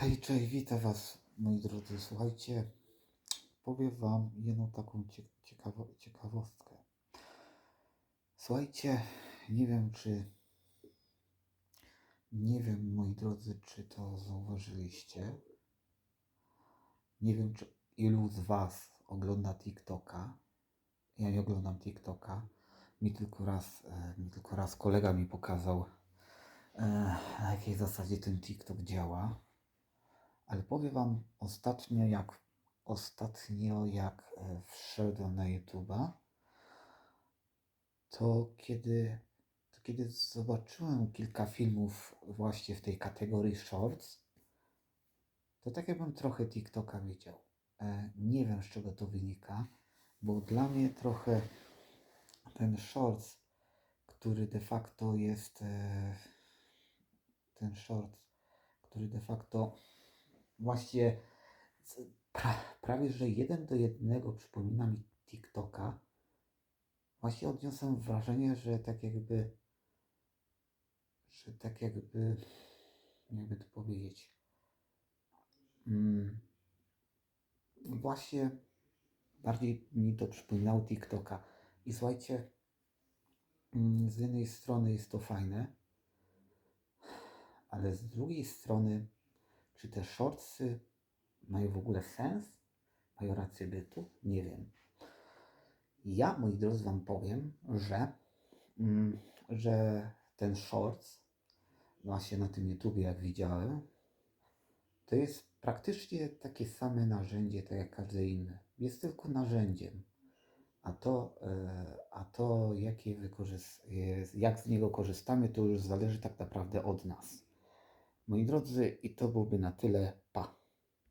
Hej, cześć, witam Was, moi drodzy. Słuchajcie, powiem Wam jedną taką cie ciekawo ciekawostkę. Słuchajcie, nie wiem, czy. Nie wiem, moi drodzy, czy to zauważyliście. Nie wiem, czy ilu z Was ogląda TikToka. Ja nie oglądam TikToka. Mi tylko raz, e, mi tylko raz kolega mi pokazał, e, na jakiej zasadzie ten TikTok działa. Ale powiem Wam ostatnio, jak ostatnio jak e, wszedłem na YouTube'a, to kiedy, to kiedy zobaczyłem kilka filmów właśnie w tej kategorii Shorts, to tak jakbym trochę TikToka widział. E, nie wiem z czego to wynika, bo dla mnie trochę ten Shorts, który de facto jest e, ten Shorts, który de facto właśnie z- pra, prawie że jeden do jednego przypomina mi TikToka. Właśnie odniosłem wrażenie, że tak jakby, że tak jakby, jakby to powiedzieć, mm, właśnie bardziej mi to przypominało TikToka. I słuchajcie, mm, z jednej strony jest to fajne, ale z drugiej strony, czy te shortsy mają w ogóle sens? Mają rację bytu? Nie wiem. Ja, moi drodzy, Wam powiem, że, mm, że ten shorts, właśnie na tym YouTubie, jak widziałem, to jest praktycznie takie same narzędzie, tak jak każde inne. Jest tylko narzędziem. A to, e, a to jakie wykorzys- jest- jak z niego korzystamy, to już zależy tak naprawdę od nas. Moi drodzy, i to byłby na tyle. Pa.